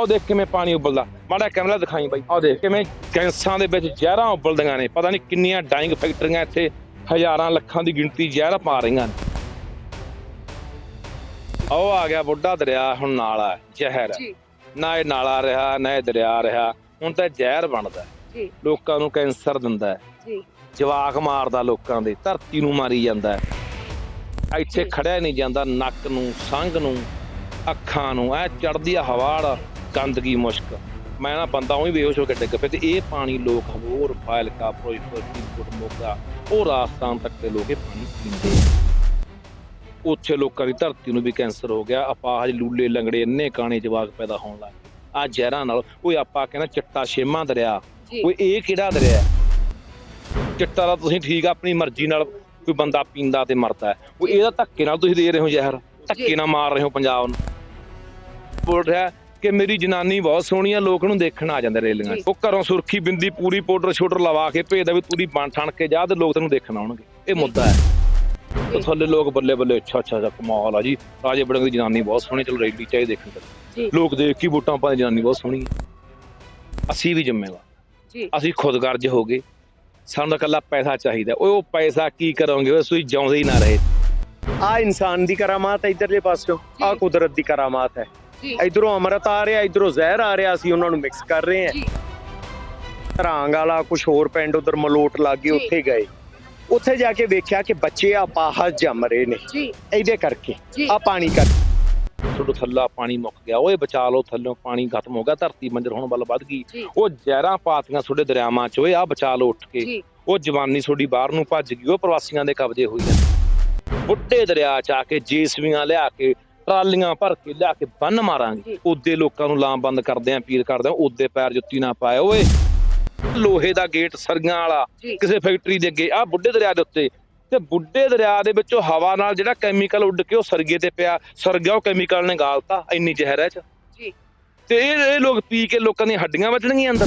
ਉਹ ਦੇਖ ਕਿਵੇਂ ਪਾਣੀ ਉਬਲਦਾ। ਮਾੜਾ ਕੈਮਰਾ ਦਿਖਾਈ ਬਾਈ। ਆਹ ਦੇਖ ਕਿਵੇਂ ਗੈਸਾਂ ਦੇ ਵਿੱਚ ਜ਼ਹਿਰਾਂ ਉਬਲਦੀਆਂ ਨੇ। ਪਤਾ ਨਹੀਂ ਕਿੰਨੀਆਂ ਡਾਈਂਗ ਫੈਕਟਰੀਆਂ ਇੱਥੇ ਹਜ਼ਾਰਾਂ ਲੱਖਾਂ ਦੀ ਗਿਣਤੀ ਜ਼ਹਿਰ ਪਾ ਰਹੀਆਂ ਨੇ। ਉਹ ਆ ਗਿਆ ਬੁੱਢਾ ਦਰਿਆ ਹੁਣ ਨਾਲਾ ਹੈ, ਜ਼ਹਿਰ ਹੈ। ਜੀ। ਨਾ ਇਹ ਨਾਲਾ ਰਿਹਾ ਨਾ ਇਹ ਦਰਿਆ ਰਿਹਾ। ਹੁਣ ਤਾਂ ਇਹ ਜ਼ਹਿਰ ਬਣਦਾ ਹੈ। ਜੀ। ਲੋਕਾਂ ਨੂੰ ਕੈਂਸਰ ਦਿੰਦਾ ਹੈ। ਜੀ। ਜਵਾਕ ਮਾਰਦਾ ਲੋਕਾਂ ਦੇ ਧਰਤੀ ਨੂੰ ਮਾਰੀ ਜਾਂਦਾ ਹੈ। ਇੱਥੇ। ਖੜਿਆ ਨਹੀਂ ਜਾਂਦਾ ਨੱਕ ਨੂੰ ਸੰਗ ਨੂੰ ਅੱਖਾਂ ਨੂੰ। ਐ ਚੜਦੀ ਆ ਹਵਾੜ ਗੰਦਗੀ ਮੁਸ਼ਕ। ਮੈਂ ਨਾ ਬੰਦਾ ਉਹੀ ਬੇਹੋਸ਼ ਹੋ ਕੇ ਡਿੱਗ ਪਿਆ ਤੇ ਇਹ ਪਾਣੀ ਲੋਕ ਹਬੋਰ ਫਾਇਲਕਾ ਫਿਰੋਜ਼ਪੁਰ ਫਰੀਦਕੋਟ ਮੋਗਾ ਉਹ ਰਾਜਸਥਾਨ ਤੱਕ ਦੇ ਲੋਕ ਇਹ ਪਾਣੀ ਪੀਂਦੇ ਉੱਥੇ ਲੋਕਾਂ ਦੀ ਧਰਤੀ ਨੂੰ ਵੀ ਕੈਂਸਰ ਹੋ ਗਿਆ। ਅਪਾਹਜ ਲੂਲੇ ਲੰਗੜੇ ਇੰਨੇ ਕਾਣੇ ਜਵਾਕ ਪੈਦਾ ਹੋਣ ਲੱਗ ਆ ਜ਼ਹਿਰਾਂ ਨਾਲ ਓਏ ਆਪਾਂ ਕਹਿੰਦਾ ਚਿੱਟਾ ਛੇਮਾ ਦਰਿਆ ਓਏ ਇਹ ਕਿਹੜਾ ਦਰਿਆ? ਚਿੱਟਾ ਦਾ ਤੁਸੀਂ ਠੀਕ ਆਪਣੀ ਮਰਜ਼ੀ ਨਾਲ ਕੋਈ ਬੰਦਾ ਪੀਂਦਾ ਤੇ ਮਰਦਾ ਉਹ ਇਹਦਾ ਧੱਕੇ ਨਾਲ ਤੁਸੀਂ ਦੇ ਰਹੇ ਹੋ ਜ਼ਹਿਰ। ਧੱਕੇ ਨਾਲ ਮਾਰ ਰਹੇ ਹੋ ਪੰਜਾਬ ਨੂੰ। ਬੋਲ ਰਿਹਾ ਕਿ ਮੇਰੀ ਜਨਾਨੀ ਬਹੁਤ ਸੋਹਣੀ ਆ ਲੋਕ ਨੂੰ ਦੇਖਣ ਆ ਜਾਂਦੇ ਰੇਲੀਆਂ 'ਚ। ਉਹ ਘਰੋਂ ਸੁਰਖੀ ਬਿੰਦੀ ਪੂਰੀ ਪਾਊਡਰ ਸ਼ੋਡਰ ਲਵਾ ਕੇ ਭੇਜਦਾ ਵੀ ਤੂੰ ਬਣ ਠਣ ਕੇ ਜਾ ਤੇ ਲੋਕ ਤੈਨੂੰ ਦੇਖਣ ਆਉਣਗੇ। ਇਹ। ਮੁੱਦਾ ਹੈ। ਤੇ। ਥੱਲੇ ਲੋਕ ਬੱਲੇ ਬੱਲੇ ਅੱਛਾ ਅੱਛਾ ਅੱਛਾ ਕਮਾਲ ਆ ਜੀ। ਰਾਜੇ ਬੜੰਗ ਦੀ ਜਨਾਨੀ ਬਹੁਤ ਸੋਹਣੀ ਚਲ ਰੈਲੀ ਚਾਹੀ ਦੇਖਣ ਚੱਲ। ਜੀ। ਲੋਕ ਦੇਖ ਕੇ ਵੋਟਾਂ ਪਾਉਂਦੇ ਜਨਾਨੀ ਬਹੁਤ ਸੋਹਣੀ ਹੈ ਅਸੀਂ ਵੀ ਜ਼ਿੰਮੇਵਾਰ। ਜੀ। ਅਸੀਂ ਖੁਦਗਰਜ ਹੋ ਗਏ। ਸਾਨੂੰ ਤਾਂ ਇਕੱਲਾ ਪੈਸਾ ਚਾਹੀਦਾ। ਓਏ ਉਹ ਪੈਸਾ ਕੀ ਕਰੋਗੇ? ਓਏ ਤੁਸੀਂ ਜਿਉਂਦੇ ਹੀ ਨਾ ਰਹੇ। ਆ ਇਨਸਾਨ ਦੀ ਕਰਾਮਾਤ ਹੈ ਇਧਰਲੇ ਪਾਸਿਓਂ। ਆ। ਕੁਦਰਤ ਦੀ ਕਰਾਮਾਤ ਹੈ। ਇਧਰੋਂ ਅੰਮ੍ਰਿਤ ਆ ਰਿਹਾ ਇਧਰੋਂ ਜ਼ਹਿਰ ਆ ਰਿਹਾ ਅਸੀਂ ਉਹਨਾਂ ਨੂੰ ਮਿਕਸ ਕਰ ਰਹੇ ਹਾਂ। ਜੀ। ਧਰਾਂਗ ਵਾਲਾ ਕੁਝ ਹੋਰ ਪਿੰਡ ਉਧਰ ਮਲੋਟ ਲੱਗੇ। ਉੱਥੇ ਗਏ। ਉੱਥੇ ਜਾ ਕੇ ਵੇਖਿਆ ਕਿ ਬੱਚੇ ਆਪਾਹ ਜੰਮ ਰਹੇ ਨੇ। ਜੀ। ਇਹਦੇ ਕਰਕੇ ਆ ਪਾਣੀ ਕਰ ਤੁਹਾਡਾ ਥੱਲਾ ਪਾਣੀ ਮੁੱਕ ਗਿਆ। ਓਏ ਬਚਾ ਲਓ ਥੱਲੋਂ ਪਾਣੀ ਖਤਮ ਹੋ ਗਿਆ ਧਰਤੀ ਮੰਜਰ ਹੋਣ ਵੱਲ ਵੱਧ ਗਈ। ਉਹ ਜ਼ਹਿਰਾਂ ਪਾਤੀਆਂ ਤੁਹਾਡੇ ਦਰਿਆਵਾਂ 'ਚ ਓਏ ਆ ਬਚਾ ਲਓ ਉੱਠ ਕੇ। ਉਹ ਜਵਾਨੀ ਤੁਹਾਡੀ ਬਾਹਰ ਨੂੰ ਭੱਜ ਗਈ ਉਹ ਪ੍ਰਵਾਸੀਆਂ ਦੇ ਕਬਜ਼ੇ ਹੋਈ ਬੁੱਢੇ ਦਰਿਆ 'ਚ ਆ ਕੇ ਜੀਸਵੀਆਂ ਲਿਆ ਕੇ ਟਰਾਲੀਆਂ ਭਰ ਕੇ ਲਿਆ ਕੇ ਬੰਨ ਮਾਰਾਂਗੇ। ਉਹਦੇ ਲੋਕਾਂ ਨੂੰ ਲਾਮਬੰਦ ਕਰਦੇ ਆਂ ਪੀਰ ਕਰਦੇ ਆਂ ਉਹਦੇ ਪੈਰ ਜੁੱਤੀ ਨਾ ਪਾਏ ਓਏ। ਲੋਹੇ ਦਾ ਗੇਟ ਸਰਗਾਂ ਵਾਲਾ ਕਿਸੇ ਫੈਕਟਰੀ ਦੇ ਅੱਗੇ ਆ ਬੁੱਢੇ ਦਰਿਆ ਦੇ ਉੱਤੇ। ਤੇ ਬੁੱਢੇ ਦਰਿਆ ਦੇ ਵਿੱਚੋਂ ਹਵਾ ਨਾਲ ਜਿਹੜਾ ਕੈਮੀਕਲ ਉੱਡ ਕੇ ਉਹ ਸਰਗੇ ਤੇ ਪਿਆ ਸਰਗਿਆ ਉਹ ਕੈਮੀਕਲ ਨੇ ਗਾਲਤਾ ਇੰਨੀ ਜ਼ਹਿਰ ਹੈ ਚ। ਜੀ। ਤੇ ਇਹ ਇਹ ਲੋਕ ਪੀ ਕੇ ਲੋਕਾਂ ਦੀਆਂ ਹੱਡੀਆਂ ਵੱਜਣਗੀਆਂ ਅੰਦਰ।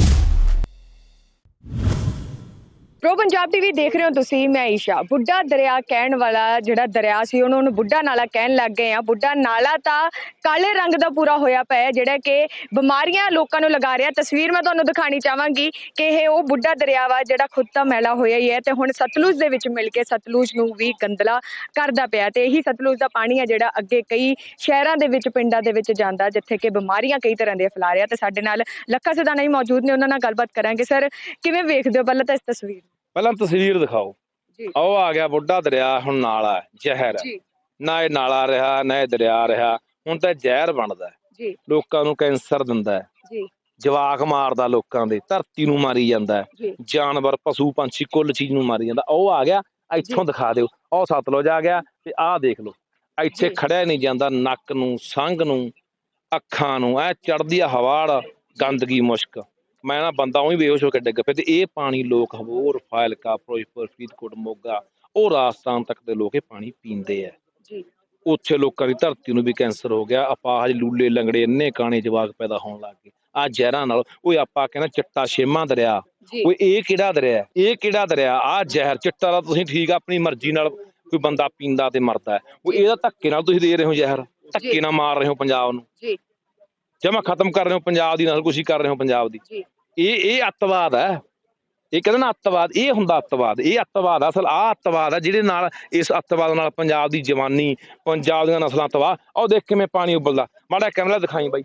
ਪ੍ਰੋ ਪੰਜਾਬ ਟੀਵੀ ਦੇਖ ਰਹੇ ਹੋ ਤੁਸੀਂ, ਮੈਂ ਈਸ਼ਾ। ਬੁੱਢਾ ਦਰਿਆ ਕਹਿਣ ਵਾਲਾ ਜਿਹੜਾ ਦਰਿਆ ਸੀ, ਉਹਨੂੰ ਉਹਨੂੰ ਬੁੱਢਾ ਨਾਲਾ ਕਹਿਣ ਲੱਗ ਗਏ ਆ ਬੁੱਢਾ ਨਾਲਾ ਤਾਂ ਕਾਲੇ ਰੰਗ ਦਾ ਪੂਰਾ ਹੋਇਆ ਪਿਆ ਜਿਹੜਾ ਕਿ ਬਿਮਾਰੀਆਂ ਲੋਕਾਂ ਨੂੰ ਲਗਾ ਰਿਹਾ। ਤਸਵੀਰ ਮੈਂ ਤੁਹਾਨੂੰ ਦਿਖਾਣੀ ਚਾਹਾਂਗੀ ਕਿ ਇਹ ਉਹ ਬੁੱਢਾ ਦਰਿਆ ਵਾ, ਜਿਹੜਾ ਖੁਦ ਤਾਂ ਮੈਲਾ ਹੋਇਆ ਹੀ ਹੈ ਤੇ ਹੁਣ ਸਤਲੁਜ ਦੇ ਵਿੱਚ ਮਿਲ ਕੇ ਸਤਲੁਜ ਨੂੰ ਵੀ ਗੰਦਲਾ ਕਰਦਾ ਪਿਆ ਤੇ ਇਹੀ ਸਤਲੁਜ ਦਾ ਪਾਣੀ ਆ ਜਿਹੜਾ ਅੱਗੇ ਕਈ ਸ਼ਹਿਰਾਂ ਦੇ ਵਿੱਚ, ਪਿੰਡਾਂ ਦੇ ਵਿੱਚ ਜਾਂਦਾ, ਜਿੱਥੇ ਕਿ ਬਿਮਾਰੀਆਂ ਕਈ ਤਰ੍ਹਾਂ ਦੀਆਂ ਫੈਲਾ ਰਿਹਾ। ਤੇ ਸਾਡੇ ਨਾਲ ਲੱਖਾ ਸਦਾਨਾ ਹੀ ਮੌਜੂਦ ਨੇ, ਉਹਨਾਂ ਨਾਲ ਗੱਲਬਾਤ ਕਰਾਂਗੇ। ਸਰ, ਕਿਵੇਂ ਵੇਖਦੇ ਹੋ ਪਹਿਲਾਂ ਤਾਂ ਇਸ ਤਸਵੀਰ ਪਹਿਲਾਂ ਤਸਵੀਰ ਦਿਖਾਓ। ਜੀ। ਉਹ ਆ ਗਿਆ ਬੁੱਢਾ ਦਰਿਆ ਹੁਣ ਨਾਲਾ ਹੈ ਜ਼ਹਿਰ ਹੈ। ਜੀ। ਨਾ ਇਹ ਨਾਲਾ ਰਿਹਾ ਨਾ ਇਹ ਦਰਿਆ ਰਿਹਾ ਹੁਣ ਤਾਂ ਇਹ ਜ਼ਹਿਰ ਬਣਦਾ ਹੈ। ਜੀ। ਲੋਕਾਂ ਨੂੰ ਕੈਂਸਰ ਦਿੰਦਾ ਹੈ। ਜੀ। ਜਵਾਕ ਮਾਰਦਾ ਲੋਕਾਂ ਦੇ ਧਰਤੀ ਨੂੰ ਮਾਰੀ ਜਾਂਦਾ ਹੈ। ਜੀ। ਜਾਨਵਰ ਪਸ਼ੂ ਪੰਛੀ ਕੁੱਲ ਚੀਜ਼ ਨੂੰ ਮਾਰੀ ਜਾਂਦਾ। ਉਹ ਆ ਗਿਆ ਇੱਥੋਂ ਦਿਖਾ ਦਿਓ। ਉਹ ਸਤਲੁਜ ਆ ਗਿਆ ਤੇ ਆਹ ਦੇਖ ਲਓ। ਇੱਥੇ ਜੀ। ਖੜਿਆ ਨਹੀਂ ਜਾਂਦਾ ਨੱਕ ਨੂੰ ਸੰਗ ਨੂੰ ਅੱਖਾਂ ਨੂੰ ਐ ਚੜਦੀ ਆ ਹਵਾੜ ਗੰਦਗੀ ਮੁਸ਼ਕ। ਮੈਂ ਨਾ ਬੰਦਾ ਉਹੀ ਬੇਹੋਸ਼ ਹੋ ਕੇ ਡਿੱਗ ਪਿਆ ਤੇ ਇਹ ਪਾਣੀ ਲੋਕ ਹਬੋਰ ਫਾਇਲਕਾ ਫਿਰੋਜ਼ਪੁਰ ਫਰੀਦਕੋਟ ਮੋਗਾ ਉਹ ਰਾਜਸਥਾਨ ਤੱਕ ਦੇ ਲੋਕ ਇਹ ਪਾਣੀ ਪੀਂਦੇ ਆ। ਜੀ। ਉੱਥੇ ਲੋਕਾਂ ਦੀ ਧਰਤੀ ਨੂੰ ਵੀ ਕੈਂਸਰ ਹੋ ਗਿਆ ਅਪਾਹਜ ਲੂਲੇ ਲੰਗੜੇ ਇੰਨੇ ਕਾਣੇ ਜਵਾਕ ਪੈਦਾ ਹੋਣ ਲੱਗ ਗਏ। ਆ ਜ਼ਹਿਰਾਂ ਨਾਲ ਓਏ ਆਪਾਂ ਕਹਿੰਦਾ ਚਿੱਟਾ ਛੇਮਾ ਦਰਿਆ ਓਏ ਇਹ ਕਿਹੜਾ ਦਰਿਆ? ਇਹ ਕਿਹੜਾ ਦਰਿਆ? ਆ ਜ਼ਹਿਰ ਚਿੱਟਾ ਦਾ ਤੁਸੀਂ ਠੀਕ ਆਪਣੀ ਮਰਜ਼ੀ ਨਾਲ ਕੋਈ ਬੰਦਾ ਪੀਂਦਾ ਤੇ ਮਰਦਾ ਉਹ ਇਹਦਾ ਧੱਕੇ ਨਾਲ ਤੁਸੀਂ ਦੇ ਰਹੇ ਹੋ ਜ਼ਹਿਰ ਧੱਕੇ ਨਾਲ ਮਾਰ ਰਹੇ ਹੋ ਪੰਜਾਬ ਨੂੰ। ਜੀ। ਜਮਾ ਖਤਮ ਕਰ ਰਹੇ ਹੋ ਪੰਜਾਬ ਦੀ ਨਸਲਕੁਸ਼ੀ ਕਰ ਰਹੇ ਹੋ ਪੰਜਾਬ ਦੀ। ਇਹ ਇਹ ਅੱਤਵਾਦ ਹੈ। ਇਹ ਕਹਿੰਦੇ ਨਾ ਅੱਤਵਾਦ ਇਹ ਹੁੰਦਾ ਅੱਤਵਾਦ ਇਹ ਅੱਤਵਾਦ ਅਸਲ ਆ ਅੱਤਵਾਦ ਆ ਜਿਹਦੇ ਨਾਲ ਇਸ ਅੱਤਵਾਦ ਨਾਲ ਪੰਜਾਬ ਦੀ ਜਵਾਨੀ ਪੰਜਾਬ ਦੀਆਂ ਨਸਲਾਂ ਤਬਾਹ। ਆਹ ਦੇਖ ਕਿਵੇਂ ਪਾਣੀ ਉਬਲਦਾ। ਮਾੜਾ ਕੈਮਰਾ ਦਿਖਾਈ ਬਾਈ।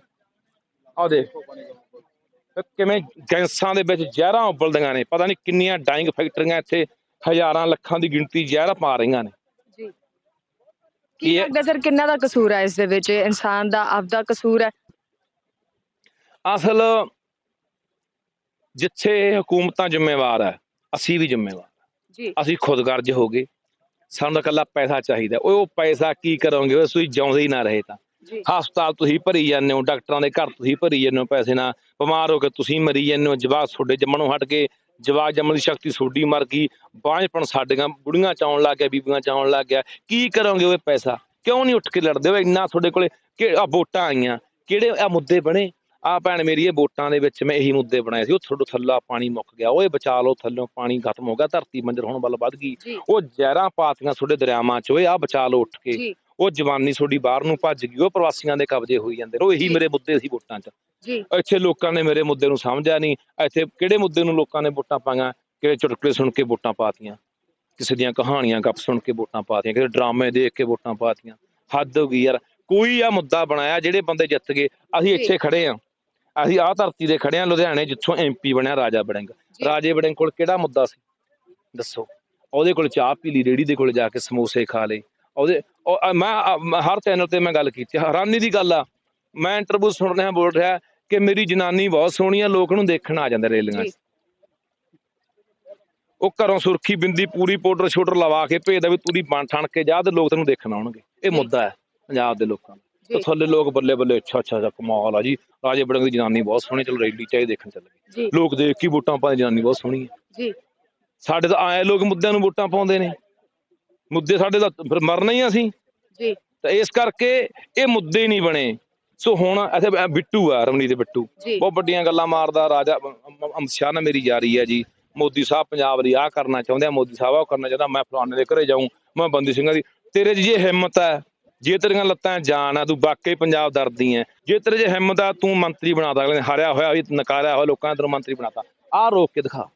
ਆਹ ਦੇਖ। ਕਿਵੇਂ ਗੈਸਾਂ ਦੇ ਵਿੱਚ ਜ਼ਹਿਰਾਂ ਉਬਲਦੀਆਂ ਨੇ। ਪਤਾ ਨਹੀਂ ਕਿੰਨੀਆਂ ਡਾਈਂਗ ਫੈਕਟਰੀਆਂ ਇੱਥੇ ਹਜ਼ਾਰਾਂ ਲੱਖਾਂ ਦੀ ਗਿਣਤੀ ਜ਼ਹਿਰ ਪਾ ਰਹੀਆਂ ਨੇ। ਜੀ। ਕੀ ਲੱਗਦਾ ਸਰ ਕਿੰਨਾ ਦਾ ਕਸੂਰ ਹੈ ਇਸ ਦੇ ਵਿੱਚ? ਇਨਸਾਨ ਦਾ ਆਪਦਾ ਕਸੂਰ ਹੈ। ਅਸਲ ਜਿੱਥੇ ਹਕੂਮਤਾਂ ਜ਼ਿੰਮੇਵਾਰ ਹੈ ਅਸੀਂ ਵੀ ਜ਼ਿੰਮੇਵਾਰ ਜੀ। ਅਸੀਂ ਖੁਦਗਰਜ ਹੋ ਗਏ। ਸਾਨੂੰ ਤਾਂ ਇਕੱਲਾ ਪੈਸਾ ਚਾਹੀਦਾ। ਓਏ ਉਹ ਪੈਸਾ ਕੀ ਕਰੋਗੇ? ਤੁਸੀਂ ਜਿਉਂਦੇ ਹੀ ਨਾ ਰਹੇ ਤਾਂ। ਹਸਪਤਾਲ ਤੁਸੀਂ ਭਰੀ ਜਾਂਦੇ ਹੋ ਡਾਕਟਰਾਂ ਦੇ ਘਰ ਤੁਸੀਂ ਭਰੀ ਜਾਂਦੇ ਹੋ ਪੈਸੇ ਨਾਲ। ਬਿਮਾਰ ਹੋ ਕੇ ਤੁਸੀਂ ਮਰੀ ਜਾਂਦੇ ਹੋ ਜਵਾਕ ਤੁਹਾਡੇ ਜੰਮਣੋਂ ਹਟ ਕੇ ਜਵਾਕ ਜੰਮਣ ਦੀ ਸ਼ਕਤੀ ਤੁਹਾਡੀ ਮਰ ਗਈ। ਬਾਂਝਪਣ ਸਾਡੀਆਂ ਬੁੜੀਆਂ ਚ ਆਉਣ ਲੱਗ ਗਿਆ ਬੀਬੀਆਂ ਚ ਆਉਣ ਲੱਗ ਗਿਆ। ਕੀ ਕਰੋਗੇ ਓਏ ਪੈਸਾ? ਕਿਉਂ ਨਹੀਂ ਉੱਠ ਕੇ ਲੜਦੇ ਹੋ ਇੰਨਾ ਤੁਹਾਡੇ ਕੋਲੇ ਕਿ ਆ ਵੋਟਾਂ ਆਈਆਂ। ਕਿਹੜੇ ਆ ਮੁੱਦੇ ਬਣੇ? ਆ ਭੈਣ ਮੇਰੀ ਇਹ ਵੋਟਾਂ ਦੇ ਵਿੱਚ ਮੈਂ ਇਹੀ ਮੁੱਦੇ ਬਣਾਏ ਸੀ। ਉਹ ਤੁਹਾਡਾ ਥੱਲਾ ਪਾਣੀ ਮੁੱਕ ਗਿਆ। ਓਏ ਬਚਾ ਲਓ ਥੱਲੋਂ ਪਾਣੀ ਖਤਮ ਹੋ ਗਿਆ। ਧਰਤੀ ਮੰਜਰ ਹੋਣ ਵੱਲ ਵੱਧ ਗਈ। ਉਹ ਜ਼ਹਿਰਾਂ ਪਾਤੀਆਂ ਤੁਹਾਡੇ ਦਰਿਆਵਾਂ ਚ ਓਏ ਆ ਬਚਾ ਲਓ ਉੱਠ ਕੇ। ਉਹ ਜਵਾਨੀ ਤੁਹਾਡੀ ਬਾਹਰ ਨੂੰ ਭੱਜ ਗਈ। ਉਹ ਪ੍ਰਵਾਸੀਆਂ ਦੇ ਕਬਜ਼ੇ ਹੋਈ ਜਾਂਦੇ ਉਹ ਇਹੀ। ਮੇਰੇ ਮੁੱਦੇ ਸੀ ਵੋਟਾਂ 'ਚ। ਜੀ। ਇੱਥੇ ਲੋਕਾਂ ਨੇ ਮੇਰੇ ਮੁੱਦੇ ਨੂੰ ਸਮਝਿਆ ਨਹੀਂ। ਇੱਥੇ ਕਿਹੜੇ ਮੁੱਦੇ ਨੂੰ ਲੋਕਾਂ ਨੇ ਵੋਟਾਂ ਪਾਈਆਂ? ਕਿਹੜੇ ਚੁਟਕਲੇ ਸੁਣ ਕੇ ਵੋਟਾਂ ਪਾਤੀਆਂ? ਕਿਸੇ ਦੀਆਂ ਕਹਾਣੀਆਂ ਗੱਪ ਸੁਣ ਕੇ ਵੋਟਾਂ ਪਾਤੀਆਂ। ਕਿਸੇ ਡਰਾਮੇ ਦੇਖ ਕੇ ਵੋਟਾਂ ਪਾਤੀਆਂ। ਹੱਦ ਹੋ ਗਈ ਯਾਰ। ਕੋਈ ਆ ਮੁੱਦਾ ਬਣਾਇਆ ਜਿਹੜੇ ਬੰਦੇ ਜਿੱਤ ਗਏ। ਅਸੀਂ। ਇੱਥੇ ਖੜੇ ਆ। ਅਸੀਂ ਆਹ ਧਰਤੀ ਦੇ ਖੜੇ ਆ ਲੁਧਿਆਣੇ ਜਿੱਥੋਂ ਐਮਪੀ ਬਣਿਆ ਰਾਜਾ ਵੜਿੰਗ। ਜੀ। ਰਾਜੇ ਵੜਿੰਗ ਕੋਲ ਕਿਹੜਾ ਮੁੱਦਾ ਸੀ? ਦੱਸੋ। ਉਹਦੇ ਕੋਲ ਚਾਹ ਪੀ ਲਈ ਰੇੜੀ ਦੇ ਕੋਲ ਜਾ ਕੇ ਸਮੋਸੇ ਖਾ ਲਏ। ਉਹਦੇ ਮੈਂ ਹਰ ਚੈਨਲ ਤੇ ਮੈਂ ਗੱਲ ਕੀਤੀ। ਹੈਰਾਨੀ ਦੀ ਗੱਲ ਆ ਮੈਂ ਇੰਟਰਵਿਊ ਸੁਣ ਰਿਹਾ ਬੋਲ ਰਿਹਾ ਕਿ ਮੇਰੀ ਜਨਾਨੀ ਬਹੁਤ ਸੋਹਣੀ ਆ ਲੋਕ ਨੂੰ ਦੇਖਣ ਆ ਜਾਂਦੇ ਰੇਲੀਆਂ ਉਹ ਘਰੋਂ ਸੁਰਖੀ ਬਿੰਦੀ ਪੂਰੀ ਪਾਊਡਰ ਸ਼ੂਟਰ ਲਵਾ ਕੇ ਭੇਜਦਾ ਵੀ ਤੂੰ ਬਣ ਠਣ ਕੇ ਜਾ ਤੇ ਲੋਕ ਤੈਨੂੰ ਦੇਖਣ ਆਉਣਗੇ। ਇਹ। ਮੁੱਦਾ ਹੈ ਪੰਜਾਬ ਦੇ ਲੋਕਾਂ ਦਾ। ਤੇ ਥੱਲੇ ਲੋਕ ਬੱਲੇ ਬੱਲੇ ਅੱਛਾ ਅੱਛਾ ਅੱਛਾ ਕਮਾਲ ਆ ਜੀ। ਰਾਜੇ ਬੜੰਗ ਦੀ ਜਨਾਨੀ ਬਹੁਤ ਸੋਹਣੀ ਚਲੋ ਰੈਲੀ ਚਾਹੇ ਦੇਖਣ ਚੱਲ ਗਏ। ਜੀ। ਲੋਕ ਦੇਖ ਕੇ ਵੋਟਾਂ ਪਾਉਂਦੇ ਜਨਾਨੀ ਬਹੁਤ ਸੋਹਣੀ ਹੈ ਜੀ। ਸਾਡੇ ਤਾਂ ਆਏ ਲੋਕ ਮੁੱਦਿਆਂ ਨੂੰ ਵੋਟਾਂ ਪਾਉਂਦੇ ਨੇ। ਮੁੱਦੇ ਸਾਡੇ ਦਾ ਫਿਰ ਮਰਨਾ ਹੀ ਆ ਅਸੀਂ। ਜੀ। ਤਾਂ ਇਸ ਕਰਕੇ ਇਹ ਮੁੱਦੇ ਨਹੀਂ ਬਣੇ। ਸੋ ਹੁਣ ਬ- ਬਿੱਟੂ ਆ ਰਮਨੀ ਦੇ ਬਿੱਟੂ। ਜੀ। ਬਹੁਤ ਵੱਡੀਆਂ ਗੱਲਾਂ ਮਾਰਦਾ ਰਾਜਾ ਅਮ- ਅਮ- ਅਮਿਤ ਸ਼ਾਹ ਨਾਲ ਮੇਰੀ ਯਾਰੀ ਹੈ ਜੀ। ਮੋਦੀ ਸਾਹਿਬ ਪੰਜਾਬ ਲਈ ਆਹ ਕਰਨਾ ਚਾਹੁੰਦੇ ਆ ਮੋਦੀ ਸਾਹਿਬ ਆਹ ਕਰਨਾ ਚਾਹੁੰਦਾ ਮੈਂ ਫਲਾਣੇ ਦੇ ਘਰੇ ਜਾਊਂ ਮੈਂ ਬੰਦੀ ਸਿੰਘਾਂ ਦੀ ਤੇਰੇ 'ਚ ਜੇ ਹਿੰਮਤ ਹੈ ਜੇ ਤੇਰੀਆਂ ਲੱਤਾਂ ਜਾਨ ਆ ਤੂੰ ਵਾਕਈ ਪੰਜਾਬ ਦਰਦੀ ਹੈ ਜੇ ਤੇਰੇ 'ਚ ਹਿੰਮਤ ਆ ਤੂੰ ਮੰਤਰੀ ਬਣਾਤਾ ਅਗਲੇ ਨੇ ਹਾਰਿਆ ਹੋਇਆ ਵੀ ਨਕਾਰਿਆ ਹੋਇਆ ਲੋਕਾਂ ਨੇ ਤੈਨੂੰ ਮੰਤਰੀ ਬਣਾਤਾ। ਆਹ ਰੋਕ ਕੇ ਦਿਖਾ।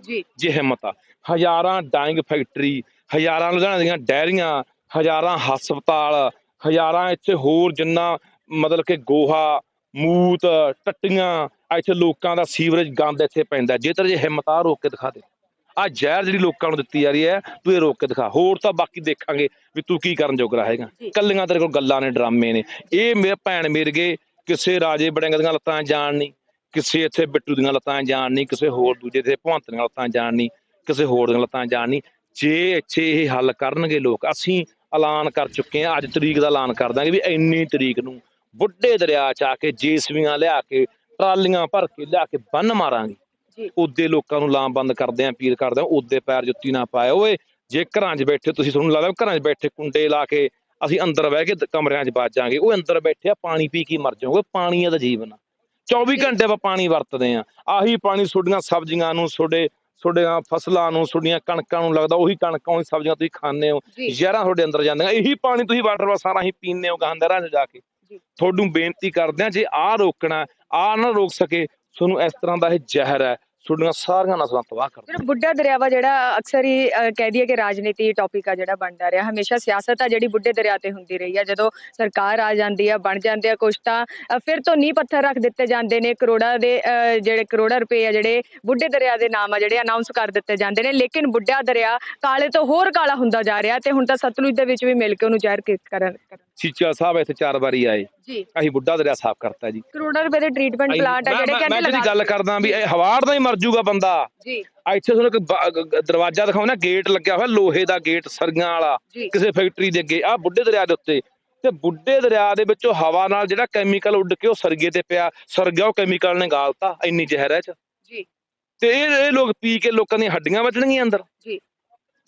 ਜੀ। ਜੇ ਹਿੰਮਤ ਆ ਹਜ਼ਾਰਾਂ ਡਾਈਂਗ ਫੈਕਟਰੀ ਹਜ਼ਾਰਾਂ ਲੁਧਿਆਣੇ ਦੀਆਂ ਡੈਰੀਆਂ ਹਜ਼ਾਰਾਂ ਹਸਪਤਾਲ ਹਜ਼ਾਰਾਂ ਇੱਥੇ ਹੋਰ ਜਿੰਨਾ ਮਤਲਬ ਕਿ ਗੋਹਾ ਮੂਤ ਟੱਟੀਆਂ ਇੱਥੇ ਲੋਕਾਂ ਦਾ ਸੀਵਰੇਜ ਗੰਦ ਇੱਥੇ ਪੈਂਦਾ। ਜੇ ਤੇਰੇ ਜੇ ਹਿੰਮਤ ਆ ਰੋਕ ਕੇ ਦਿਖਾ ਦੇ। ਆ ਜ਼ਹਿਰ ਜਿਹੜੀ ਲੋਕਾਂ ਨੂੰ ਦਿੱਤੀ ਜਾ ਰਹੀ ਹੈ ਤੂੰ ਇਹ ਰੋਕ ਕੇ ਦਿਖਾ। ਹੋਰ ਤਾਂ ਬਾਕੀ ਦੇਖਾਂਗੇ ਵੀ ਤੂੰ ਕੀ ਕਰਨ ਜੋਗਰਾ ਹੈਗਾ। ਕੱਲੀਆਂ ਤੇਰੇ ਕੋਲ ਗੱਲਾਂ ਨੇ ਡਰਾਮੇ ਨੇ। ਇਹ ਮੇਰੇ ਭੈਣ ਮਿਰਗੇ ਕਿਸੇ ਰਾਜੇ ਬੜਿੰਗ ਦੀਆਂ ਲੱਤਾਂ ਜਾਣ ਨਹੀਂ ਕਿਸੇ ਇੱਥੇ ਬਿੱਟੂ ਦੀਆਂ ਲੱਤਾਂ ਜਾਣ ਨਹੀਂ ਕਿਸੇ ਹੋਰ ਦੂਜੇ ਦੇ ਭਵੰਤ ਦੀਆਂ ਲੱਤਾਂ ਜਾਣ ਨਹੀਂ ਕਿਸੇ ਹੋਰ ਦੀਆਂ ਲੱਤਾਂ ਜਾਣ ਨਹੀਂ। ਜੇ ਇੱਥੇ ਇਹ ਹੱਲ ਕਰਨਗੇ ਲੋਕ ਅਸੀਂ ਐਲਾਨ ਕਰ ਚੁੱਕੇ ਹਾਂ ਅੱਜ ਤਰੀਕ ਦਾ ਐਲਾਨ ਕਰ ਦਾਂਗੇ ਵੀ ਇੰਨੀ ਤਰੀਕ ਨੂੰ ਬੁੱਢੇ ਦਰਿਆ 'ਚ ਆ ਕੇ ਜੇਸਵੀਆਂ ਲਿਆ ਕੇ ਟਰਾਲੀਆਂ ਭਰ ਕੇ ਲਿਆ ਕੇ ਬੰਨ ਮਾਰਾਂਗੇ। ਉਹਦੇ ਲੋਕਾਂ ਨੂੰ ਲਾਮਬੰਦ ਕਰਦੇ ਆਂ ਅਪੀਲ ਕਰਦੇ ਆਂ ਉਹਦੇ ਪੈਰ ਜੁੱਤੀ ਨਾ ਪਾਏ ਓਏ। ਜੇ ਘਰਾਂ 'ਚ ਬੈਠੇ ਤੁਸੀਂ ਤੁਹਾਨੂੰ ਲੱਗਦਾ ਘਰਾਂ 'ਚ ਬੈਠੇ ਕੁੰਡੇ ਲਾ ਕੇ ਅਸੀਂ ਅੰਦਰ ਬਹਿ ਕੇ ਦ- ਕਮਰਿਆਂ 'ਚ ਬਾਜਾਂਗੇ ਉਹ ਅੰਦਰ ਬੈਠੇ ਆ ਪਾਣੀ ਪੀ ਕੇ ਮਰ ਜਾਓਗੇ ਪਾਣੀ ਆ ਤਾਂ ਜੀਵਨ ਆ। 24 ਘੰਟੇ ਆਪਾਂ ਪਾਣੀ ਵਰਤਦੇ ਆ ਆਹੀ ਪਾਣੀ ਤੁਹਾਡੀਆਂ ਸਬਜ਼ੀਆਂ ਨੂੰ ਤੁਹਾਡੇ ਤੁਹਾਡੀਆਂ ਫਸਲਾਂ ਨੂੰ ਤੁਹਾਡੀਆਂ ਕਣਕਾਂ ਨੂੰ ਲੱਗਦਾ ਉਹੀ ਕਣਕਾਂ ਉਹੀ ਸਬਜ਼ੀਆਂ ਤੁਸੀਂ ਖਾਂਦੇ ਹੋ ਜ਼ਹਿਰਾਂ ਤੁਹਾਡੇ ਅੰਦਰ ਜਾਂਦੀਆਂ ਇਹੀ ਪਾਣੀ ਤੁਸੀਂ ਵਾਟਰ ਵਾ ਸਾਰਾ ਹੀ ਪੀਂਦੇ ਹੋ ਗਾਂਦਰਾਂ 'ਚ ਜਾ ਕੇ। ਤੁਹਾਨੂੰ ਬੇਨਤੀ ਕਰਦੇ ਆ ਜੇ ਆਹ ਰੋਕਣਾ ਆਹ ਨਾ ਰੋਕ ਸਕੇ ਤੁਹਾਨੂੰ ਇਸ ਤਰ੍ਹਾਂ ਦਾ ਇਹ ਜ਼ਹਿਰ ਹੈ ਤੁਹਾਡੀਆਂ ਸਾਰੀਆਂ ਨਸਲਾਂ ਤਬਾਹ ਕਰ ਜਿਹੜਾ ਬੁੱਢਾ ਦਰਿਆਵਾ ਜਿਹੜਾ ਅਕਸਰ ਹੀ ਕਹਿ ਦਈਏ ਕਿ ਰਾਜਨੀਤੀ ਟੌਪਿਕ ਆ ਜਿਹੜਾ ਬਣਦਾ ਰਿਹਾ। ਹਮੇਸ਼ਾ ਸਿਆਸਤ ਆ ਜਿਹੜੀ ਬੁੱਢੇ ਦਰਿਆ ਤੇ ਹੁੰਦੀ ਰਹੀ ਆ। ਜਦੋਂ ਸਰਕਾਰ ਆ ਜਾਂਦੀ ਆ ਬਣ ਜਾਂਦੇ ਆ ਕੁਛ ਤਾਂ ਫਿਰ ਤੋਂ ਨੀਂਹ ਪੱਥਰ ਰੱਖ ਦਿੱਤੇ ਜਾਂਦੇ ਨੇ ਕਰੋੜਾਂ ਦੇ ਜਿਹੜੇ ਕਰੋੜਾਂ ਰੁਪਏ ਆ ਜਿਹੜੇ ਬੁੱਢੇ ਦਰਿਆ ਦੇ ਨਾਮ ਆ ਜਿਹੜੇ ਅਨਾਉਂਸ ਕਰ ਦਿੱਤੇ ਜਾਂਦੇ ਨੇ। ਲੇਕਿਨ ਬੁੱਢਾ ਦਰਿਆ ਕਾਲੇ ਤੋਂ ਹੋਰ ਕਾਲਾ ਹੁੰਦਾ ਜਾ ਰਿਹਾ ਤੇ ਹੁਣ ਤਾਂ ਸਤਲੁਜ ਦੇ ਵਿੱਚ ਵੀ ਮਿਲ ਕੇ ਉਹਨੂੰ ਜ਼ਹਿਰ ਕਰਨ ਸੀਚਾ ਸਾਹਿਬ ਇੱਥੇ ਚਾਰ ਵਾਰੀ ਆਏ। ਜੀ। ਅਸੀਂ ਬੁੱਢਾ ਦਰਿਆ ਸਾਫ਼ ਕਰਤਾ ਜੀ। ਕਰੋੜਾਂ ਰੁਪਏ ਦੇ ਟ੍ਰੀਟਮੈਂਟ ਪਲਾਂਟ ਆ ਜਿਹੜੇ ਕਹਿੰਦੇ ਮੈਂ ਜਿਹੜੀ ਗੱਲ ਕਰਦਾ ਵੀ ਇਹ ਹਵਾੜ ਦਾ ਹੀ ਮਰ ਜਾਊਗਾ ਬੰਦਾ। ਜੀ। ਇੱਥੇ ਤੁਹਾਨੂੰ ਇੱਕ ਦਰਵਾਜ਼ਾ ਦਿਖਾਉਣਾ ਗੇਟ ਲੱਗਿਆ ਹੋਇਆ ਲੋਹੇ ਦਾ ਗੇਟ ਸਰੀਆਂ ਵਾਲਾ ਕਿਸੇ ਫੈਕਟਰੀ ਦੇ ਅੱਗੇ। ਆ ਬੁੱਢੇ ਦਰਿਆ ਦੇ ਉੱਤੇ। ਤੇ ਬੁੱਢੇ ਦਰਿਆ ਦੇ ਵਿੱਚੋਂ ਹਵਾ ਨਾਲ ਜਿਹੜਾ ਕੈਮੀਕਲ ਉੱਡ ਕੇ ਉਹ ਸਰਗੇ ਤੇ ਪਿਆ। ਸਰਗਿਆ ਉਹ ਕੈਮੀਕਲ ਨੇ ਗਾਲਤਾ ਇੰਨੀ ਜ਼ਹਿਰ ਹੈ ਚ। ਜੀ। ਤੇ ਇਹ ਇਹ ਲੋਕ ਪੀ ਕੇ ਲੋਕਾਂ ਦੀਆਂ ਹੱਡੀਆਂ ਵੱਜਣਗੀਆਂ ਅੰਦਰ।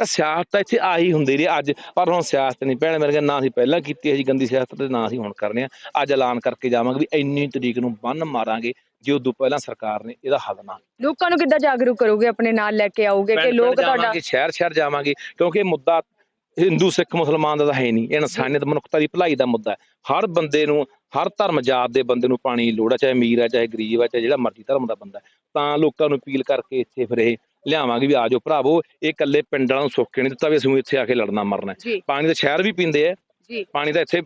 ਸਿਆਸਤ ਤਾਂ ਇੱਥੇ ਆਹੀ ਹੁੰਦੀ ਰਹੀ ਅੱਜ ਪਰ ਹੁਣ ਸਿਆਸਤ ਨਹੀਂ। ਭੈਣ ਮੇਰੇ ਨਾ ਅਸੀਂ ਪਹਿਲਾਂ ਕੀਤੀ ਹੈ ਜੀ ਗੰਦੀ ਸਿਆਸਤ ਤੇ ਨਾ ਅਸੀਂ ਹੁਣ ਕਰਨੇ ਆ। ਅੱਜ ਐਲਾਨ ਕਰਕੇ ਜਾਵਾਂਗੇ ਵੀ ਇੰਨੀ ਤਰੀਕ ਨੂੰ ਬੰਨ ਮਾਰਾਂਗੇ ਜੇ ਉਦੋਂ ਪਹਿਲਾਂ ਸਰਕਾਰ ਨੇ ਇਹਦਾ ਹੱਲ ਨਾ ਲੋਕਾਂ ਨੂੰ ਕਿੱਦਾਂ ਜਾਗਰੂਕ ਕਰੋਗੇ ਆਪਣੇ ਨਾਲ ਲੈ ਕੇ ਆਓਗੇ ਕਿ ਲੋਕ ਤੁਹਾਡਾ ਸ਼ਹਿਰ ਸ਼ਹਿਰ ਜਾਵਾਂਗੇ ਕਿਉਂਕਿ ਇਹ ਮੁੱਦਾ ਹਿੰਦੂ ਸਿੱਖ ਮੁਸਲਮਾਨ ਦਾ ਤਾਂ ਹੈ ਨਹੀਂ। ਇਹ ਇਨਸਾਨੀਅਤ ਮਨੁੱਖਤਾ ਦੀ ਭਲਾਈ ਦਾ ਮੁੱਦਾ ਹੈ। ਹਰ ਬੰਦੇ ਨੂੰ ਹਰ ਧਰਮ ਜਾਤ ਦੇ ਬੰਦੇ ਨੂੰ ਪਾਣੀ ਲੋੜ ਹੈ ਚਾਹੇ ਅਮੀਰ ਹੈ ਚਾਹੇ ਗਰੀਬ ਹੈ ਚਾਹੇ ਜਿਹੜਾ ਮਰਜ਼ੀ ਧਰਮ ਦਾ ਬੰਦਾ ਹੈ। ਤਾਂ ਲੋਕਾਂ ਨੂੰ ਅਪੀਲ ਕਰਕੇ ਇੱਥੇ ਫਿਰ ਇਹ ਲਿਆਵਾਂਗੇ ਵੀ ਆਜੋ ਭਰਾਵੋ ਇਹ ਇਕੱਲੇ ਪਿੰਡ ਵਾਲਿਆਂ ਨੂੰ ਸੋਕੇ ਨਹੀਂ ਦਿੱਤਾ ਵੀ ਅਸੀਂ ਇੱਥੇ ਆ ਕੇ ਲੜਨਾ ਮਰਨਾ। ਜੀ। ਪਾਣੀ ਤਾਂ ਸ਼ਹਿਰ ਵੀ ਪੀਂਦੇ ਆ। ਜੀ। ਪਾਣੀ ਤਾਂ ਇੱਥੇ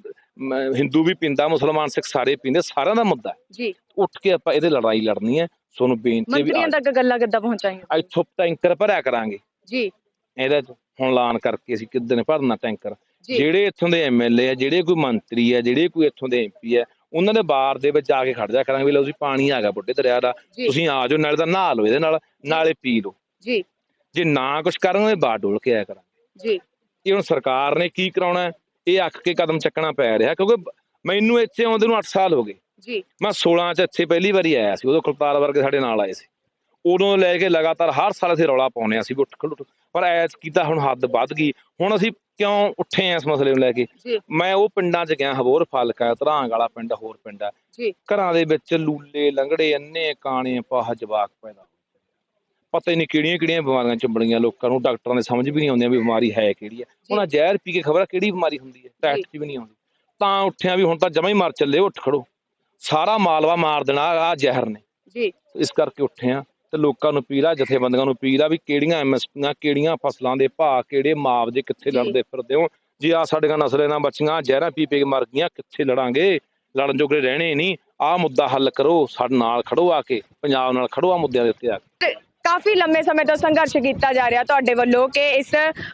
ਹਿੰਦੂ ਵੀ ਪੀਂਦਾ ਮੁਸਲਮਾਨ ਸਿੱਖ ਸਾਰੇ ਪੀਂਦੇ ਸਾਰਿਆਂ ਦਾ ਮੁੱਦਾ ਹੈ। ਜੀ। ਉੱਠ ਕੇ ਆਪਾਂ ਇਹਦੇ ਲੜਾਈ ਲੜਨੀ ਹੈ ਤੁਹਾਨੂੰ ਬੇਨਤੀ ਵੀ ਮੰਤਰੀਆਂ ਤੱਕ ਗੱਲਾਂ ਕਿੱਦਾਂ ਪਹੁੰਚਾਈਆਂ। ਇੱਥੋਂ ਟੈਂਕਰ ਭਰਿਆ ਕਰਾਂਗੇ। ਜੀ। ਇਹਦਾ ਹੁਣ ਐਲਾਨ ਕਰਕੇ ਅਸੀਂ ਕਿੱਦਣ ਭਰਨਾ ਟੈਂਕਰ? ਜੀ। ਜਿਹੜੇ ਇੱਥੋਂ ਦੇ ਐਮਐਲਏ ਆ ਜਿਹੜੇ ਕੋਈ ਮੰਤਰੀ ਆ ਜਿਹੜੇ ਕੋਈ ਇੱਥੋਂ ਦੇ ਐਮਪੀ ਆ ਉਹਨਾਂ ਦੇ ਬਾਰ ਦੇ ਵਿੱਚ ਆ ਕੇ ਖੜ ਜਾ ਕਰਾਂਗੇ ਵੀ ਲਓ ਜੀ ਪਾਣੀ ਆ ਗਿਆ ਬੁੱਢੇ ਦਰਿਆ ਦਾ ਜੀ। ਤੁਸੀਂ ਆ ਜਾਓ ਨਾਲੇ ਤਾਂ ਨਹਾ ਲਓ ਇਹਦੇ ਨਾਲ ਨਾਲੇ ਪੀ ਲਓ। ਜੀ। ਜੇ ਨਾ ਕੁਝ ਕਰਨਗੇ ਬਾਹਰ ਡੋਲ ਕੇ ਆਇਆ ਕਰਾਂਗੇ। ਜੀ। ਇਹ ਹੁਣ ਸਰਕਾਰ ਨੇ ਕੀ ਕਰਾਉਣਾ? ਇਹ ਅੱਕ ਕੇ ਕਦਮ ਚੱਕਣਾ ਪੈ ਰਿਹਾ ਕਿਉਂਕਿ ਮੈਨੂੰ ਇੱਥੇ ਆਉਂਦੇ ਨੂੰ 8 ਸਾਲ ਹੋ ਗਏ। ਜੀ। ਮੈਂ 16 ਚ ਇੱਥੇ ਪਹਿਲੀ ਵਾਰੀ ਆਇਆ ਸੀ ਉਦੋਂ ਕੁਲਤਾਰ ਵਰਗੇ ਸਾਡੇ ਨਾਲ ਆਏ ਸੀ। ਉਦੋਂ ਲੈ ਕੇ ਲਗਾਤਾਰ ਹਰ ਸਾਲ ਅਸੀਂ ਰੌਲਾ ਪਾਉਂਦੇ ਅਸੀਂ ਵੀ ਉੱਠ ਖੜੋ ਉੱਠ। ਪਰ ਐਸ ਕੀਤਾ ਹੁਣ ਹੱਦ ਵੱਧ ਗਈ। ਹੁਣ ਅਸੀਂ ਕਿਉਂ ਉੱਠੇ ਆ ਇਸ ਮਸਲੇ ਨੂੰ ਲੈ ਕੇ? ਮੈਂ ਉਹ ਪਿੰਡਾਂ 'ਚ ਗਿਆ ਹਬੋਰ ਫਲਕਾ ਧਰਾਂਗ ਵਾਲਾ ਪਿੰਡ ਹੋਰ ਪਿੰਡ ਆ। ਘਰਾਂ ਦੇ ਵਿੱਚ ਲੂਲੇ ਲੰਗੜੇ ਅੰਨੇ ਕਾਣੇ ਪਾਹ ਜਵਾਕ ਪੈਦਾ ਪਤਾ ਹੀ ਨਹੀਂ ਕਿਹੜੀਆਂ ਕਿਹੜੀਆਂ ਬਿਮਾਰੀਆਂ ਚੰਬੜੀਆਂ ਲੋਕਾਂ ਨੂੰ ਡਾਕਟਰਾਂ ਦੇ ਸਮਝ ਵੀ ਨਹੀਂ ਆਉਂਦੀਆਂ ਵੀ ਬਿਮਾਰੀ ਹੈ ਕਿਹੜੀ ਹੈ ਉਹਨਾਂ ਜ਼ਹਿਰ ਪੀ ਕੇ ਖਬਰ ਕਿਹੜੀ ਬਿਮਾਰੀ ਹੁੰਦੀ ਹੈ? ਟੈਸਟ 'ਚ ਵੀ ਨਹੀਂ ਆਉਂਦੀ। ਤਾਂ ਉੱਠਿਆ ਵੀ ਹੁਣ ਤਾਂ ਜਮਾ ਹੀ ਮਰ ਚੱਲੇ ਉੱਠ ਖੜੋ। ਸਾਰਾ ਮਾਲਵਾ ਮਾਰ ਦੇਣਾ ਆ ਜ਼ਹਿਰ ਨੇ। ਜੀ। ਇਸ ਕਰਕੇ ਉੱਠੇ ਆ ਤੇ ਲੋਕਾਂ ਨੂੰ ਪੀਲਾ ਜਥੇਬੰਦੀਆਂ ਨੂੰ ਪੀਲਾ ਵੀ ਕਿਹੜੀਆਂ ਐਮਐਸਪੀਆਂ ਕਿਹੜੀਆਂ ਫਸਲਾਂ ਦੇ ਭਾਅ ਕਿਹੜੇ ਮੁਆਵਜ਼ੇ ਕਿੱਥੇ। ਲੜਦੇ ਫਿਰਦੇ ਹੋ? ਜੇ ਆ ਸਾਡੀਆਂ ਨਸਲਾਂ ਨਾਲ ਬੱਚੀਆਂ ਜ਼ਹਿਰਾਂ ਪੀ ਪੀ ਕੇ ਮਰ ਗਈਆਂ ਕਿੱਥੇ ਲੜਾਂਗੇ? ਲੜਨ ਜੋਗੇ ਰਹਿਣੇ ਨਹੀਂ। ਆ ਮੁੱਦਾ ਹੱਲ ਕਰੋ ਸਾਡੇ ਨਾਲ ਖੜੋ ਆ ਕੇ ਪੰਜਾਬ ਨਾਲ ਖੜੋ ਆ ਮੁੱਦਿਆਂ ਦੇ ਉੱਤੇ ਆ ਕੇ। ਕਾਫੀ ਲੰਮੇ ਸਮੇਂ ਤੋਂ ਸੰਘਰਸ਼ ਕੀਤਾ ਜਾ ਰਿਹਾ ਤੁਹਾਡੇ ਵੱਲੋਂ ਕਿ ਇਸ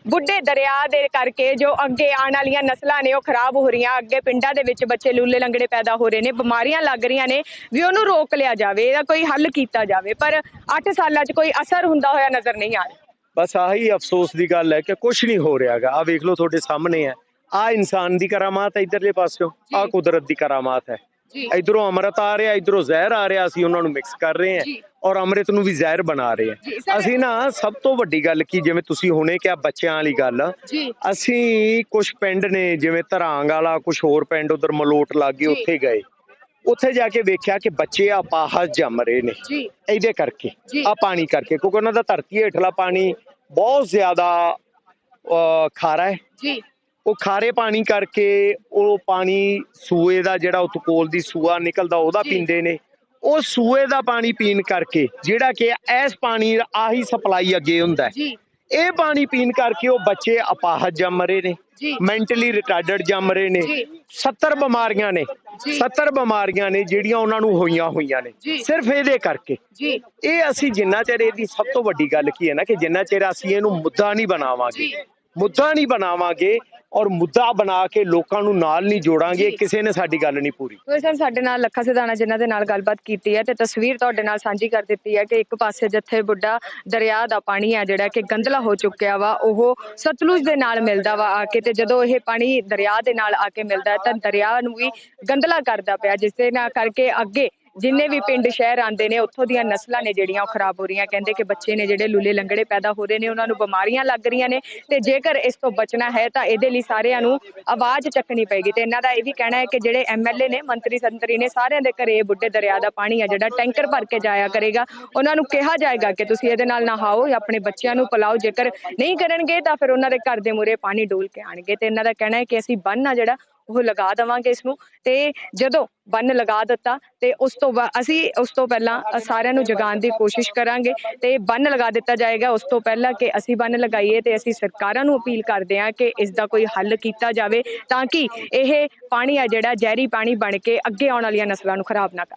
ਬੁੱਢੇ ਦਰਿਆ ਦੇ ਕਰਕੇ ਜੋ ਅੱਗੇ ਆਉਣ ਵਾਲੀਆਂ ਨਸਲਾਂ ਨੇ ਉਹ ਖਰਾਬ ਹੋ ਰਹੀਆਂ ਅੱਗੇ ਪਿੰਡਾਂ ਦੇ ਵਿੱਚ ਬੱਚੇ ਲੂਲੇ ਲੰਗੜੇ ਪੈਦਾ ਹੋ ਰਹੇ ਨੇ ਬਿਮਾਰੀਆਂ ਲੱਗ ਰਹੀਆਂ ਨੇ ਵੀ ਉਹਨੂੰ ਰੋਕ ਲਿਆ ਜਾਵੇ ਇਹਦਾ ਕੋਈ ਹੱਲ ਕੀਤਾ ਜਾਵੇ ਪਰ 8 ਸਾਲਾਂ 'ਚ ਕੋਈ ਅਸਰ ਹੁੰਦਾ ਹੋਇਆ ਨਜ਼ਰ ਨਹੀਂ ਆ ਰਿਹਾ। ਬਸ ਆਹੀ ਅਫਸੋਸ ਦੀ ਗੱਲ ਹੈ ਕਿ ਕੁਝ ਨਹੀਂ ਹੋ ਰਿਹਾਗਾ। ਆ ਵੇਖ ਲਓ ਤੁਹਾਡੇ ਸਾਹਮਣੇ ਹੈ। ਆ ਇਨਸਾਨ ਦੀ ਕਰਾਮਾਤ ਹੈ ਇਧਰਲੇ ਪਾਸਿਓਂ। ਆ ਕੁਦਰਤ ਦੀ ਕਰਾਮਾਤ ਹੈ। ਇਧਰੋਂ ਅੰਮ੍ਰਿਤ ਆ ਰਿਹਾ ਇਧਰੋਂ ਜ਼ਹਿਰ ਆ ਰਿਹਾ ਅਸੀਂ ਉਹਨਾਂ ਨੂੰ ਮਿਕਸ ਕਰ ਰਹੇ। ਹਾਂ ਔਰ ਅੰਮ੍ਰਿਤ ਨੂੰ ਵੀ ਜ਼ਹਿਰ ਬਣਾ ਰਹੇ ਸਰ- ਅਸੀਂ ਨਾ ਸਭ ਤੋਂ ਵੱਡੀ ਗੱਲ ਕੀ ਜਿਵੇਂ ਤੁਸੀਂ ਹੁਣੇ ਕਿਹਾ ਬੱਚਿਆਂ ਵਾਲੀ ਗੱਲ ਅਸੀਂ ਕੁਝ ਪਿੰਡ ਨੇ ਜਿਵੇਂ ਧਰਾਂਗ ਵਾਲਾ ਕੁਝ ਹੋਰ ਪਿੰਡ ਉਧਰ ਮਲੋਟ ਲੱਗੇ। ਉੱਥੇ ਗਏ। ਉੱਥੇ ਜਾ ਕੇ ਵੇਖਿਆ ਕਿ ਬੱਚੇ ਆਪਾਹ ਜੰਮ ਰਹੇ ਨੇ। ਜੀ। ਇਹਦੇ ਕਰਕੇ। ਆ ਪਾਣੀ ਕਰਕੇ ਕਿਉਂਕਿ ਉਹਨਾਂ ਦਾ ਧਰਤੀ ਹੇਠਲਾ ਪਾਣੀ ਬਹੁਤ ਜ਼ਿਆਦਾ ਖਾਰਾ ਹੈ। ਜੀ। ਉਹ ਖਾਰੇ ਪਾਣੀ ਕਰਕੇ ਉਹ ਪਾਣੀ ਸੂਏ ਦਾ ਜਿਹੜਾ ਉੱਥੋਂ ਕੋਲ ਦੀ ਸੂਆ ਨਿਕਲਦਾ ਉਹਦਾ। ਪੀਂਦੇ ਨੇ ਉਹ ਸੂਏ ਦਾ ਪਾਣੀ ਪੀਣ ਕਰਕੇ ਜਿਹੜਾ ਕਿ ਇਸ ਪਾਣੀ ਆਹੀ ਸਪਲਾਈ ਅੱਗੇ ਹੁੰਦਾ ਜੀ ਇਹ ਪਾਣੀ ਪੀਣ ਕਰਕੇ ਉਹ ਬੱਚੇ ਅਪਾਹਜ ਜੰਮ ਰਹੇ ਨੇ ਮੈਂਟਲੀ ਰਿਟਾਰਡਡ ਜੰਮ ਰਹੇ ਨੇ ਜੀ। 70 ਬਿਮਾਰੀਆਂ ਨੇ ਜੀ। 70 ਬਿਮਾਰੀਆਂ ਨੇ ਜਿਹੜੀਆਂ ਉਹਨਾਂ ਨੂੰ ਹੋਈਆਂ ਹੋਈਆਂ ਨੇ। ਸਿਰਫ ਇਹਦੇ ਕਰਕੇ ਇਹ ਅਸੀਂ ਜਿੰਨਾ ਚਿਰ ਇਹਦੀ ਸਭ ਤੋਂ ਵੱਡੀ ਗੱਲ ਕੀ ਹੈ ਨਾ ਕਿ ਜਿੰਨਾ ਚਿਰ ਅਸੀਂ ਇਹਨੂੰ ਮੁੱਦਾ ਨਹੀਂ ਬਣਾਵਾਂਗੇ। ਮੁੱਦਾ ਨਹੀਂ ਬਣਾਵਾਂਗੇ ਔਰ ਮੁੱਦਾ ਬਣਾ ਕੇ ਲੋਕਾਂ ਨੂੰ ਨਾਲ ਨਹੀਂ ਜੋੜਾਂਗੇ। ਕਿਸੇ ਨੇ ਸਾਡੀ ਗੱਲ ਨਹੀਂ ਪੂਰੀ ਉਹ ਸਰ ਸਾਡੇ ਨਾਲ ਲੱਖਾ ਸਿਧਾਣਾ ਜਿਨ੍ਹਾਂ ਦੇ ਨਾਲ ਗੱਲਬਾਤ ਕੀਤੀ ਹੈ ਤੇ ਤਸਵੀਰ ਤੁਹਾਡੇ ਨਾਲ ਸਾਂਝੀ ਕਰ ਦਿੱਤੀ ਹੈ ਕਿ ਇੱਕ ਪਾਸੇ ਜਿੱਥੇ ਬੁੱਢਾ ਦਰਿਆ ਦਾ ਪਾਣੀ ਹੈ ਜਿਹੜਾ ਕਿ ਗੰਦਲਾ ਹੋ ਚੁੱਕਿਆ ਵਾ ਉਹ ਸਤਲੁਜ ਦੇ ਨਾਲ ਮਿਲਦਾ ਵਾ ਆ ਕੇ ਤੇ ਜਦੋਂ ਇਹ ਪਾਣੀ ਦਰਿਆ ਦੇ ਨਾਲ ਆ ਕੇ ਮਿਲਦਾ ਤਾਂ ਦਰਿਆ ਨੂੰ ਵੀ ਗੰਦਲਾ ਕਰਦਾ ਪਿਆ ਜਿਸ ਦੇ ਨਾਲ ਕਰਕੇ ਅੱਗੇ ਜਿੰਨੇ ਵੀ ਪਿੰਡ, ਸ਼ਹਿਰ ਆਂਦੇ ਨੇ, ਉੱਥੋਂ ਦੀਆਂ ਨਸਲਾਂ ਨੇ ਜਿਹੜੀਆਂ, ਉਹ ਖਰਾਬ ਹੋ ਰਹੀਆਂ। ਕਹਿੰਦੇ ਕਿ ਬੱਚੇ ਨੇ ਜਿਹੜੇ ਲੂਲੇ ਲੰਗੜੇ ਪੈਦਾ ਹੋ ਰਹੇ ਨੇ, ਉਹਨਾਂ ਨੂੰ ਬਿਮਾਰੀਆਂ ਲੱਗ ਰਹੀਆਂ ਨੇ। ਤੇ ਜੇਕਰ ਇਸ ਤੋਂ ਬਚਣਾ ਹੈ, ਤਾਂ ਇਹਦੇ ਲਈ ਸਾਰਿਆਂ ਨੂੰ ਆਵਾਜ਼ ਚੱਕਣੀ ਪਏਗੀ। ਤੇ ਇਹਨਾਂ ਦਾ ਇਹ ਵੀ ਕਹਿਣਾ ਹੈ ਕਿ ਜਿਹੜੇ ਐਮਐਲਏ ਨੇ, ਮੰਤਰੀ ਸੰਤਰੀ ਨੇ, ਸਾਰਿਆਂ ਦੇ ਘਰੇ ਬੁੱਢੇ ਦਰਿਆ ਦਾ ਪਾਣੀ ਆ, ਜਿਹੜਾ ਟੈਂਕਰ ਭਰ ਕੇ ਜਾਇਆ ਕਰੇਗਾ। ਉਹਨਾਂ ਨੂੰ ਕਿਹਾ ਜਾਏਗਾ ਕਿ ਤੁਸੀਂ ਇਹਦੇ ਨਾਲ ਨਹਾਓ ਜਾਂ ਆਪਣੇ ਬੱਚਿਆਂ ਨੂੰ ਪਿਲਾਓ। ਜੇਕਰ ਨਹੀਂ ਕਰਨਗੇ, ਤਾਂ ਫਿਰ ਉਹਨਾਂ ਦੇ ਘਰ ਦੇ ਮੂਹਰੇ ਪਾਣੀ ਡੋਲ ਕੇ ਆਣਗੇ। ਤੇ ਇਹਨਾਂ ਦਾ ਕਹਿਣਾ ਹੈ ਕਿ ਅਸੀਂ ਬੰਨ ਆ ਜਿਹੜਾ ਉਹ ਲਗਾ ਦੇਵਾਂਗੇ ਇਸ ਨੂੰ ਤੇ ਜਦੋਂ ਬੰਨ ਲਗਾ ਦਿੱਤਾ ਤੇ ਉਸ ਤੋਂ ਬਾਅਦ ਅਸੀਂ ਉਸ ਤੋਂ ਪਹਿਲਾਂ ਸਾਰਿਆਂ ਨੂੰ ਜਗਾਉਣ ਦੀ ਕੋਸ਼ਿਸ਼ ਕਰਾਂਗੇ ਤੇ ਬੰਨ ਲਗਾ ਦਿੱਤਾ ਜਾਏਗਾ। ਉਸ ਤੋਂ ਪਹਿਲਾਂ ਕਿ ਅਸੀਂ ਬੰਨ ਲਗਾਈਏ ਤੇ ਅਸੀਂ ਸਰਕਾਰਾਂ ਨੂੰ ਅਪੀਲ ਕਰਦੇ ਹਾਂ ਕਿ ਇਸ ਦਾ ਕੋਈ ਹੱਲ ਕੀਤਾ ਜਾਵੇ ਤਾਂ ਕਿ ਇਹ ਪਾਣੀ ਆ ਜਿਹੜਾ ਜ਼ਹਿਰੀ ਪਾਣੀ ਬਣ ਕੇ ਅੱਗੇ ਆਉਣ ਵਾਲੀਆਂ ਨਸਲਾਂ ਨੂੰ ਖਰਾਬ ਨਾ ਕਰ